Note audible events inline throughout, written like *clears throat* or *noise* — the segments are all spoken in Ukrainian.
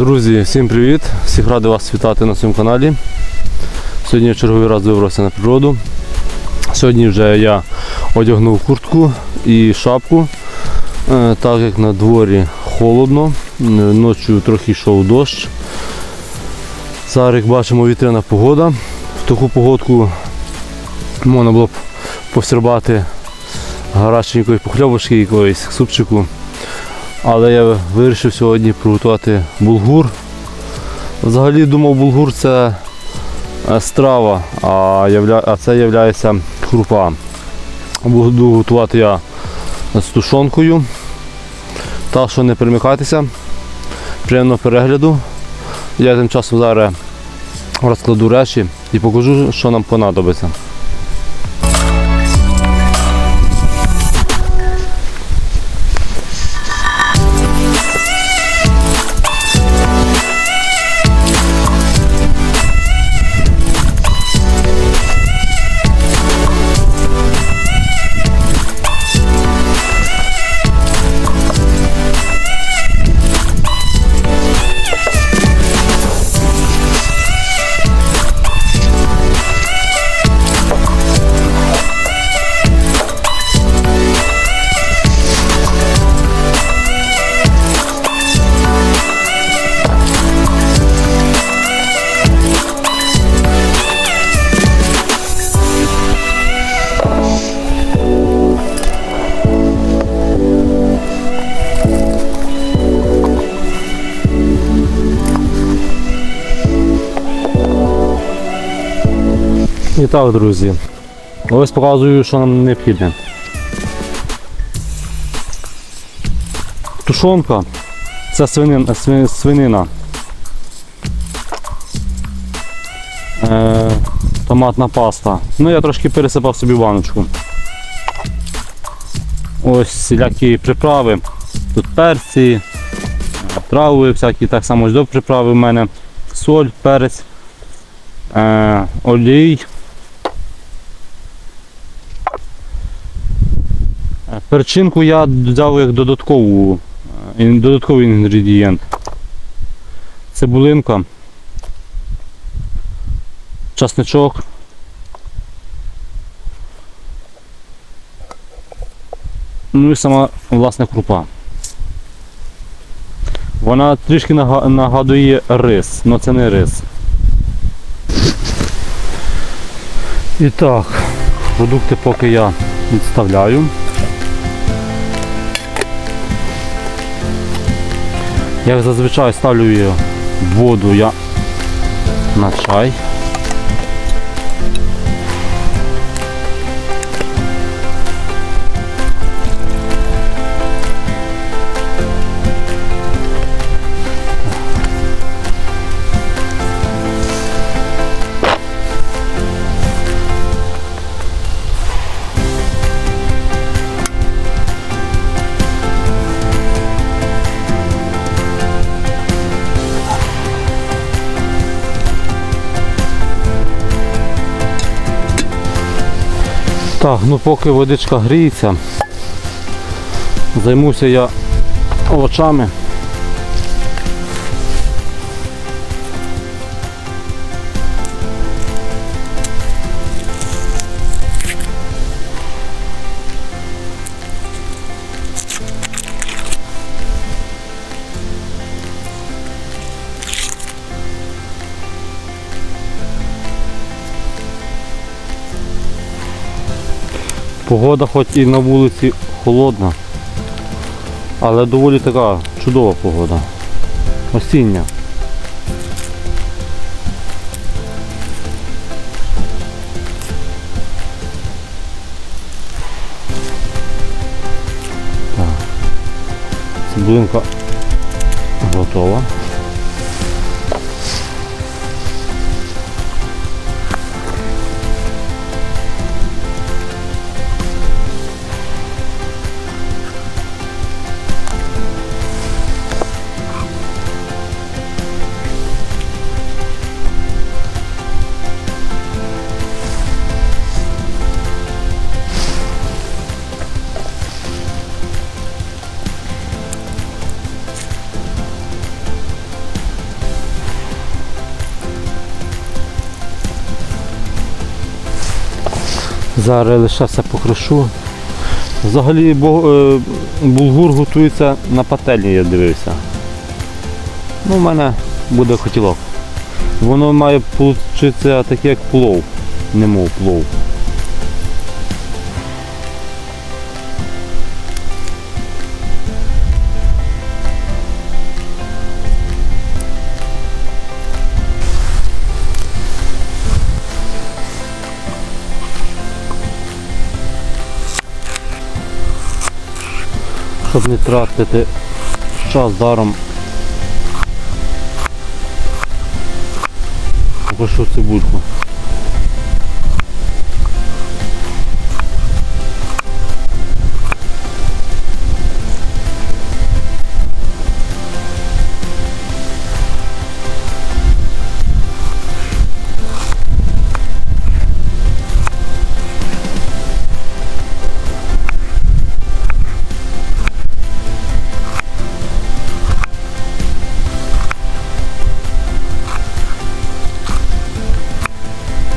Друзі, всім привіт! Всіх радий вас вітати на своєму каналі. Сьогодні я черговий раз вибрався на природу. Сьогодні вже я одягнув куртку і шапку, Е, так як на дворі холодно, ночі трохи йшов дощ. Зараз, як бачимо, вітряна погода. В таку погодку можна було б пострибати гаряченької похльобочки якоїсь, супчику. Але я вирішив сьогодні приготувати булгур. Взагалі думав, булгур це е, страва, а, це є крупа. Буду готувати я з тушонкою. Так що не перемикайтеся. Приємного перегляду. Я тим часом зараз розкладу речі і покажу, що нам понадобиться. Так, друзі, ось показую, що нам необхідне. Тушонка це свинина. свинина. Е, томатна паста. Ну я трошки пересипав собі баночку. Ось всілякі приправи. Тут перці, трави, всякі так само до приправи в мене. Соль, перець, е, олій. Перчинку я взяв як додаткову, е, додатковий інгредієнт. Цибулинка, часничок. Ну і сама власне крупа. Вона трішки нагадує рис, але це не рис. І так, продукти поки я відставляю. Як зазвичай ставлю її воду я на чай. Так, ну поки водичка гріється, займуся я овочами. Погода хоч і на вулиці холодна, але доволі така чудова погода. Осіння. Так. Цибулинка готова. Зараз лише все покришу. Взагалі е, булгур готується на пательні, я дивився. Ну, у мене буде хотілок. Воно має получитися таке, як плов. Немов плов. Щоб не тратити час даром. Прошу цибульку.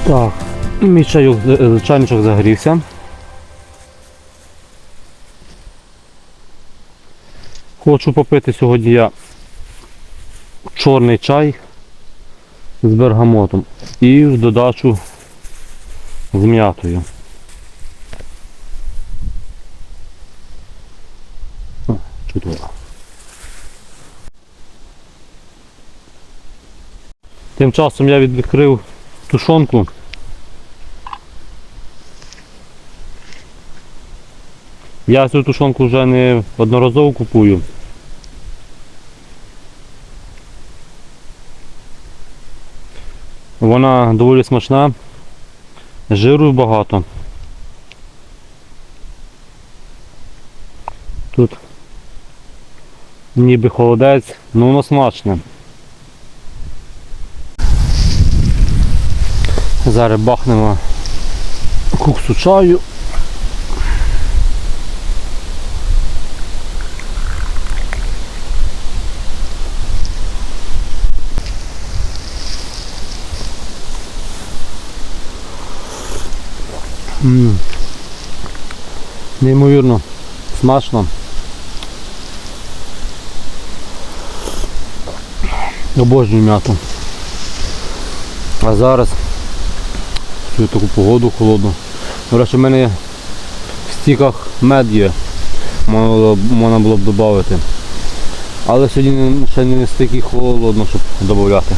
Так, мій чайок, е, чайничок загорівся. Хочу попити сьогодні я чорний чай з бергамотом і в додачу з м'ятою. Чудово. Тим часом я відкрив тушонку. Я цю тушонку вже не одноразово купую. Вона доволі смачна, жиру багато. Тут ніби холодець, ну воно смачне. Зараз бахнемо куксу чаю. М. Неймовірно смачно. Обожнюю м'яту. А зараз цю таку погоду холодну. Речі, в мене в стіках мед є, можна, було- б додати. Але сьогодні ще не настільки холодно, щоб додати.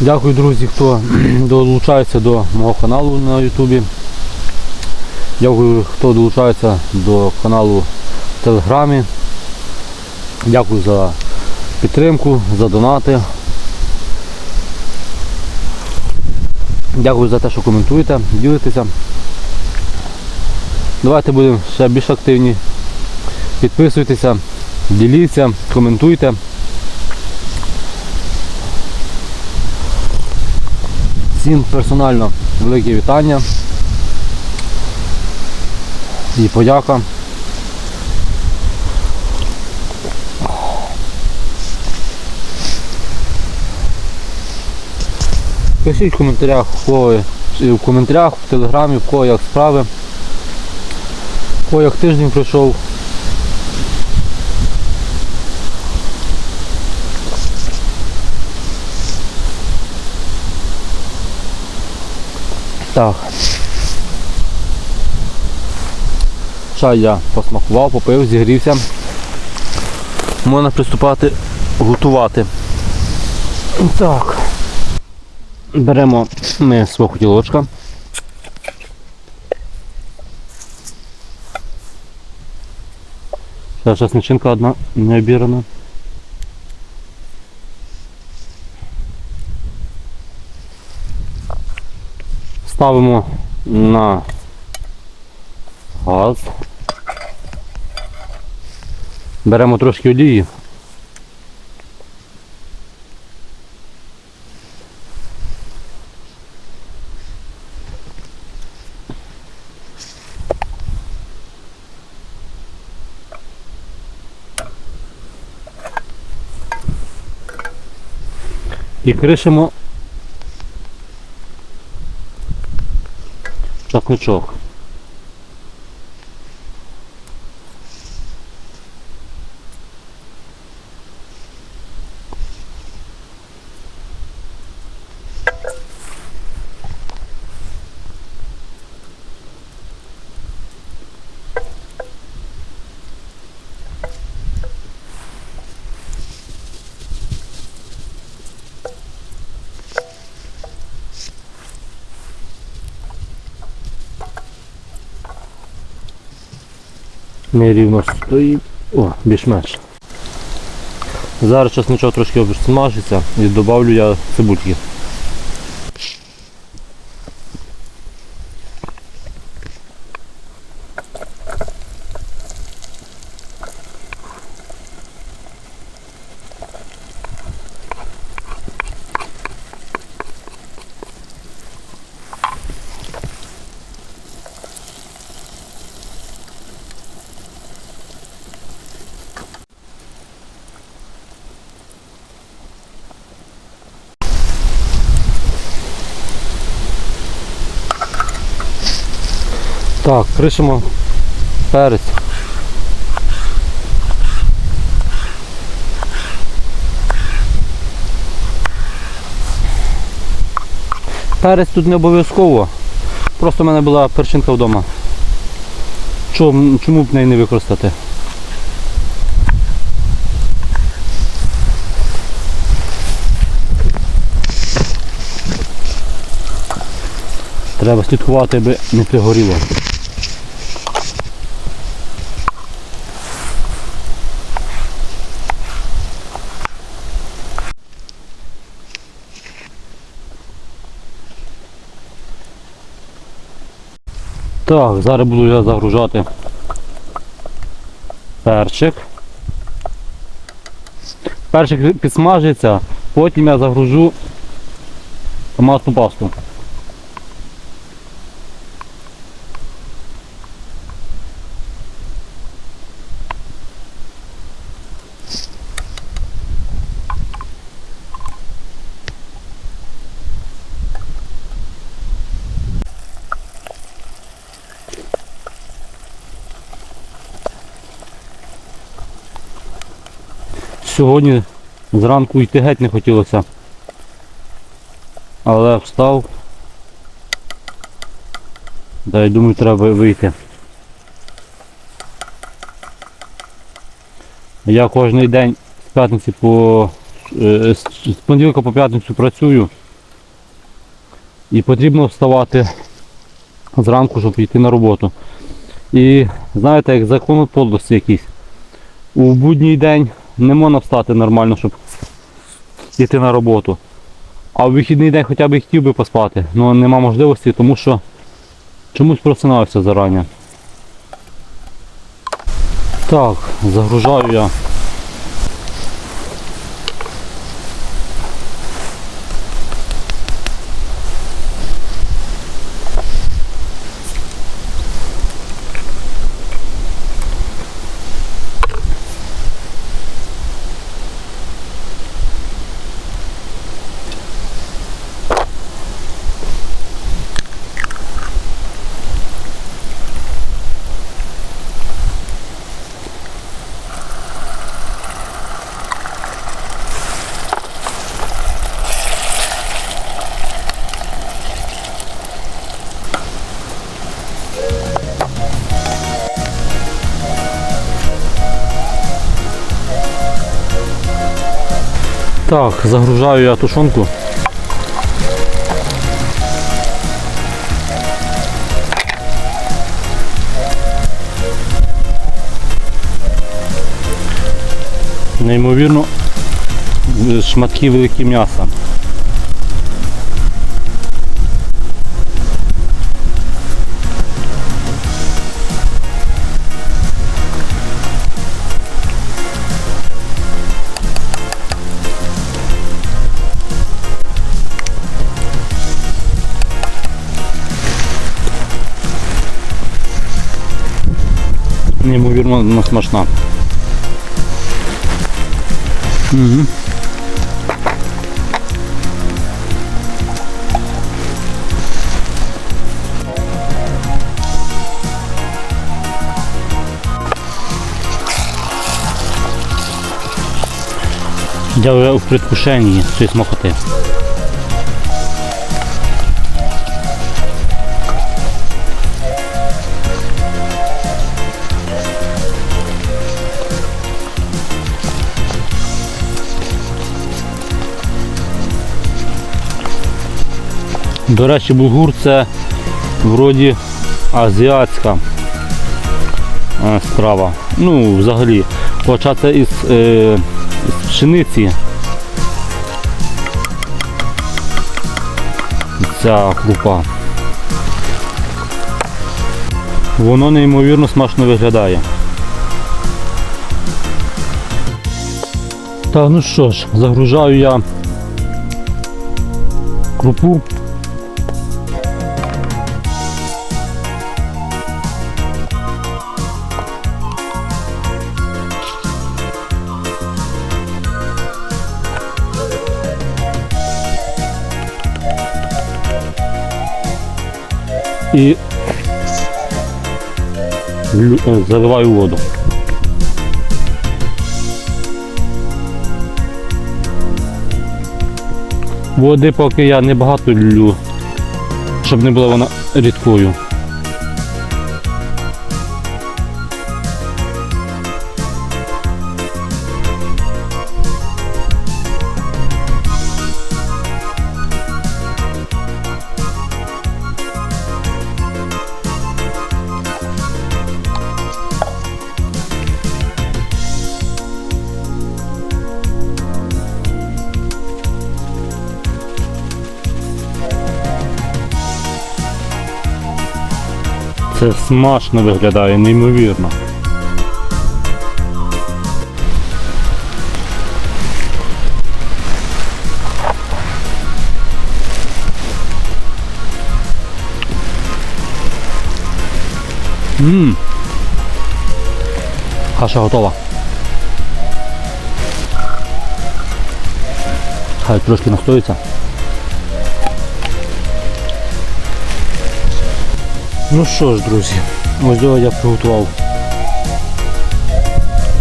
Дякую, друзі, хто *clears throat* долучається до мого каналу на Ютубі. Дякую, хто долучається до каналу в Телеграмі. Дякую за підтримку, за донати. Дякую за те, що коментуєте, ділитеся. Давайте будемо ще більш активні. Підписуйтеся, діліться, коментуйте. Всім персонально велике вітання і подяка. Пишіть в коментарях, в кого, в коментарях, в телеграмі, в кого як справи, в кого як тиждень пройшов. Так. Чай я посмакував, попив, зігрівся. Можна приступати готувати. Так. Беремо ми свого тілочка. Зараз начинка одна не обірана. Ставимо на газ. Беремо трошки олії. І кришимо часничок. Нерівно стоїть. О, більш-менш. Зараз чесничок трошки обсмажиться і додавлю я цибульки. Так, кришимо перець. Перець тут не обов'язково. Просто в мене була перчинка вдома. Чому, чому б неї не використати? Треба слідкувати, аби не пригоріло. Так, зараз буду я загружати перчик. Перчик підсмажиться, потім я загружу томатну пасту. Сьогодні зранку йти геть не хотілося. Але встав. Да, і думаю, треба вийти. Я кожен день з п'ятниці по е, з понеділка по п'ятницю працюю. І потрібно вставати зранку, щоб йти на роботу. І знаєте, як закон подлості якийсь. У будній день не можна встати нормально, щоб йти на роботу. А в вихідний день хоча б і хотів би поспати, але нема можливості, тому що чомусь просинався зарані. Так, загружаю я. Так, загружаю я тушонку. Неймовірно е, шматки великі м'яса. неймовірно смачна. Угу. Я вже в предвкушенні цієї смакоти. До речі, булгур це вроді азіатська е, страва. Ну, взагалі. Хоча це із, е, із пшениці. Ця крупа. Воно неймовірно смачно виглядає. Так, ну що ж, загружаю я крупу. І е, заливаю воду. Води поки я не багато лю, щоб не була вона рідкою. Це смачно виглядає, неймовірно. Ммм. Каша готова. Хай трошки настоїться. Ну що ж, друзі, ось я приготував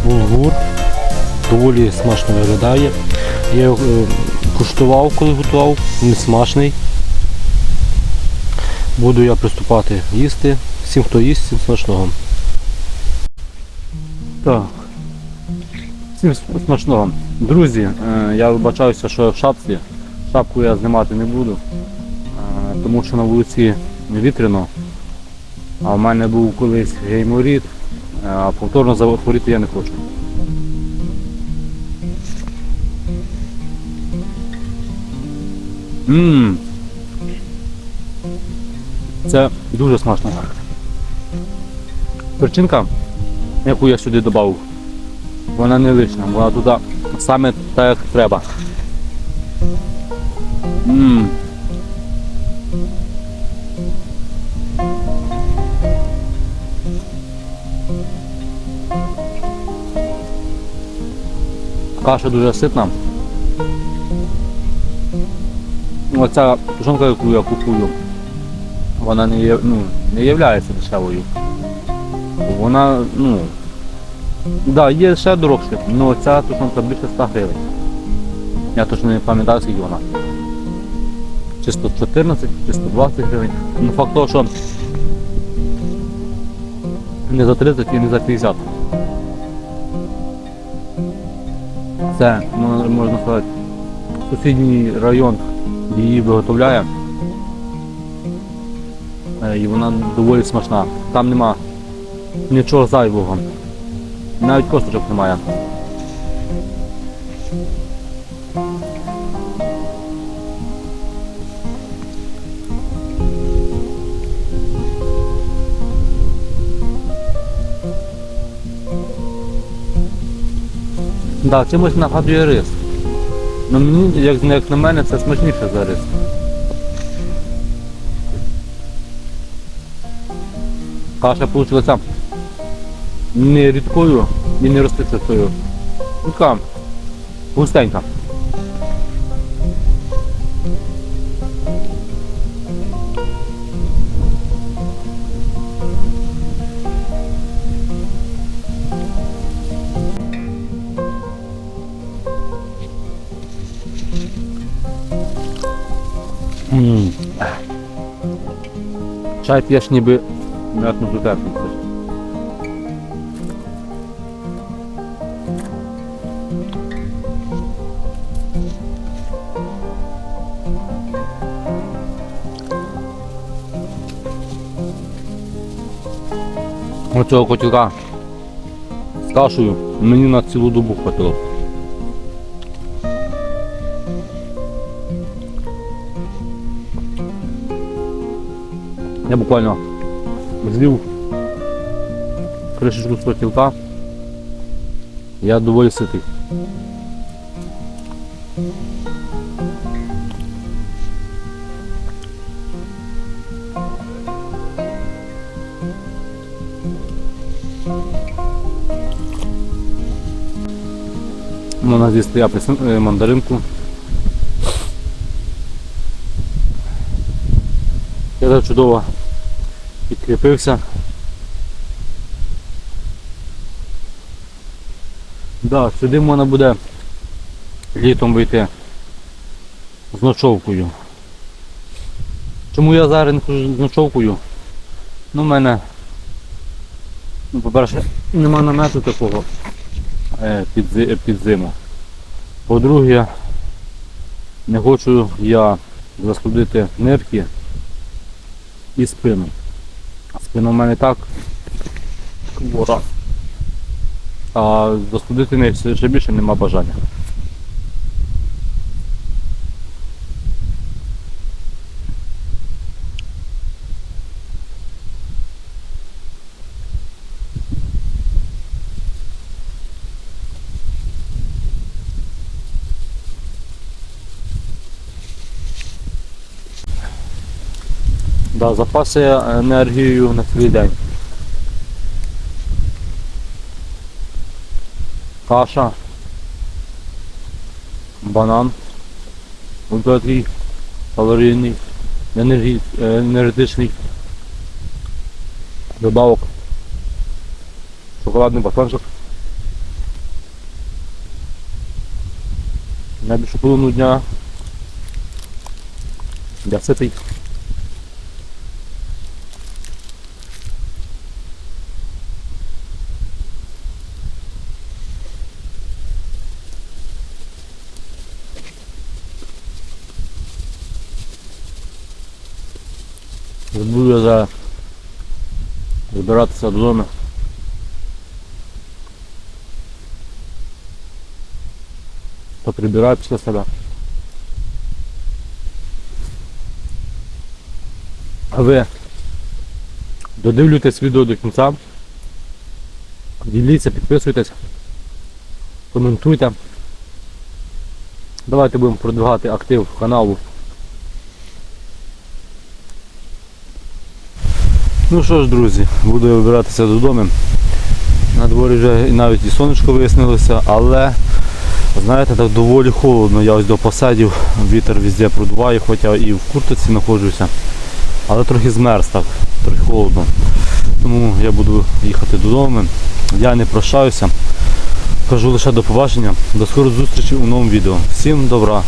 булгур. Доволі смачно виглядає. Я його е, куштував, коли готував, він смачний. Буду я приступати їсти. Всім, хто їсть, всім смачного. Так. Всім смачного. Друзі, е, я вибачаюся, що я в шапці. Шапку я знімати не буду, е, тому що на вулиці вітряно. А в мене був колись гейморід, а повторно захворіти я не хочу. Ммм. Це дуже смачно. Перчинка, яку я сюди додав, вона не лишня, вона туди саме так як треба. Ммм. Каша дуже ситна. Оця тушонка, яку я купую, вона не є, ну, не є дешевою. Вона, ну, да, є ще дорожче, але ця тушонка більше 100 гривень. Я точно не пам'ятаю, скільки вона. Чи 114, чи 120 гривень. Ну факт того, що не за 30 і не за 50. Це можна сказати сусідній район її виготовляє. Е, І вона доволі смачна. Там нема нічого зайвого. Навіть косточок немає. Да, чимось нагадує рис. Ну мені, як, як на мене, це смачніше за рис. Каша вийшла не рідкою і не розписатою. Така густенька. Чай п'єш ніби м'ятну п'єш. Оцього котілка з кашею мені на цілу добу хватило. Я буквально злив кришечку з котілка. Я доволі ситий. Можна з'їсти апельсин, е, мандаринку. Я так чудово підкріпився. Да, сюди можна буде літом вийти з ночовкою. Чому я зараз не хожу з ночовкою? Ну, в мене, ну, по-перше, нема намету такого е, під, під зиму. По-друге, не хочу я заскудити нирки і спину. Спина в мене так хвора. А застудити не все ще більше нема бажання. Да, запаси енергією на цілий день. Каша, банан, такий калорійний, енергій, е, енергетичний. Добавок. Шоколадний батончик. На більшу половину дня. Я ситий. Буду я за збиратися додому. Поприбираю після себе. А ви додивлюйтесь відео до кінця. Діліться, підписуйтесь, коментуйте. Давайте будемо продвигати актив каналу. Ну що ж, друзі, буду вибиратися додому. На дворі вже навіть і сонечко вияснилося, але знаєте, так доволі холодно. Я ось до посадів, вітер везде продуває, хоча і в куртці знаходжуся. Але трохи змерз так, трохи холодно. Тому я буду їхати додому. Я не прощаюся. Кажу лише до побачення. До скорої зустрічі у новому відео. Всім добра!